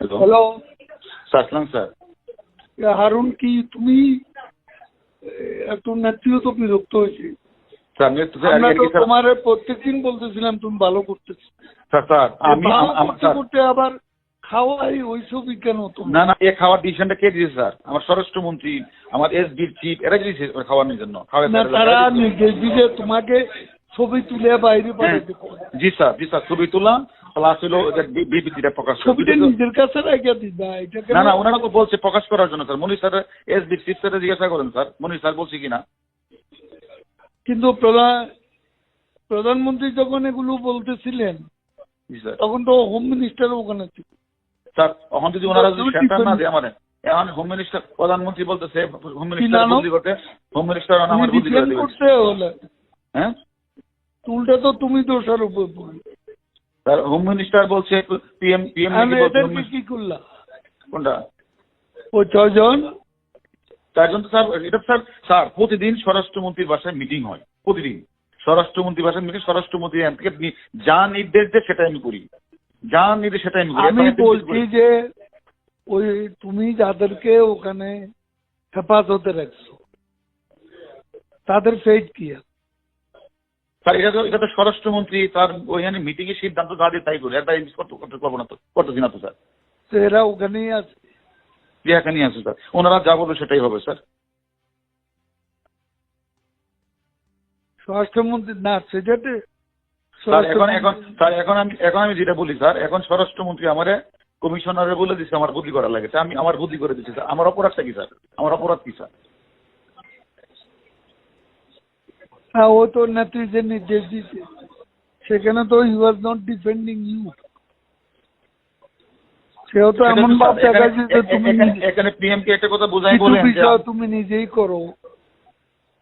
Hello আসলাম sir Harun কি তুমি নেত্রীও তো বিরক্ত হয়েছে আমরা তো তোমার প্রত্যেকদিন বলতেছিলাম তুমি ভালো করতেছো করতে আবার খাওয়াই না না এ খাওয়ার ডিসিশনটা কে দিয়েছে স্যার আমার স্বরাষ্ট্রমন্ত্রী আমার চিফ এরা দিয়েছে খাওয়ানোর জন্য? না তারা নির্দেশ তোমাকে ছবি তুলে বাইরে পাঠাতে জি স্যার জি স্যার ছবি তোলা প্লাস হলো বিবৃতিটা প্রকাশ ছবিটা নিজের কাছে রেখে দিবা এটা না না ওনারা তো বলছে প্রকাশ করার জন্য sir. Monir sir S B chief sir জিজ্ঞাসা করেন স্যার। মনির স্যার বলছে কিনা। কিন্তু প্রধান প্রধানমন্ত্রী যখন এগুলো বলতেছিলেন তখন তো হোম মিনিস্টার ওখানে ছিল। স্যার এখন যদি ওনারা যদি সেন্টার না। দেয় এখন হোম মিনিস্টার প্রধানমন্ত্রী বলতেছে হোম মিনিস্টার বদলি করতে হোম মিনিস্টার আমার করে হ্যাঁ? উল্টা তো তুমি দোষার উপর হোম মিনিস্টার বলছে পিএম পিএম আমি এদেরকে কি করলাম? কোনটা? ওই ছজন তার জন্য স্যার এটা স্যার স্যার প্রতিদিন স্বরাষ্ট্রমন্ত্রীর বাসায় মিটিং হয় প্রতিদিন। স্বরাষ্ট্রমন্ত্রীর বাসায় মিটিং স্বরাষ্ট্রমন্ত্রী এখান থেকে যা নির্দেশ দেয় সেটা আমি করি। যা নির্দেশ সেটা আমি করি। আমি বলছি যে ওই তুমি যাদেরকে ওখানে হেফাজতে রাখছো তাদের ফেট কি আছে? স্যার এটা তো এটা তো স্বরাষ্ট্রমন্ত্রী তার ওইখানে মিটিং এর সিদ্ধান্ত যা দিয়ে তাই করি। এটা কত কত করব না তো? করতেছি না তো স্যার? এরা ওখানেই আছে। যে এখানে আছে স্যার। ওনারা যা বলবে সেটাই হবে স্যার। স্বরাষ্ট্রমন্ত্রী না সেটাতে স্যার এখন এখন স্যার এখন আমি এখন আমি যেটা বলি স্যার এখন স্বরাষ্ট্রমন্ত্রী আমারে কমিশনারে বলে দিচ্ছে আমার বদলি করা লাগে। আমি আমার বদলি করে দিচ্ছি স্যার। আমার অপরাধটা কি স্যার? আমার অপরাধ কি স্যার? হ্যাঁ ও তো নেত্রী যে নির্দেশ দিচ্ছে সেখানে তো you was not defending you সেও তো এমন ভাব দেখাচ্ছে যে তুমি এখানে- পিএম কে একটা কথা বোঝাই বলেন তুমি নিজেই করো।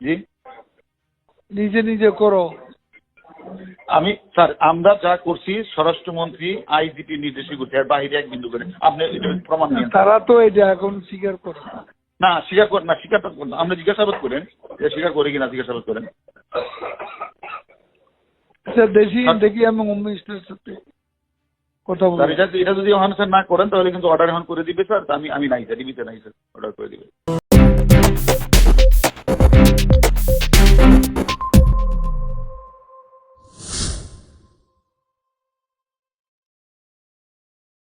জি? নিজে নিজে করো। আমি স্যার আমরা যা করছি স্বরাষ্ট্রমন্ত্রী আইজিপি নির্দেশই করছি আর বাইরে এক বিন্দু করে। আপনি এটা প্রমাণ নিয়ে তারা তো এটা এখন স্বীকার করে। না। স্বীকার করেন না স্বীকার করেন না। আপনি জিজ্ঞাসাবাদ করেন স্বীকার করে কিনা জিজ্ঞাসাবাদ করেন। আচ্ছা দেখি দেখি আমি হোম মিনিস্টারের সাথে কথা স্যার বলব এটা এটা যদি ওখানে স্যার না করেন তাহলে কিন্তু অর্ডার এখন করে দিবে স্যার তা আমি আমি নাই স্যার ডিবিতে নাই স্যার অর্ডার করে দিবে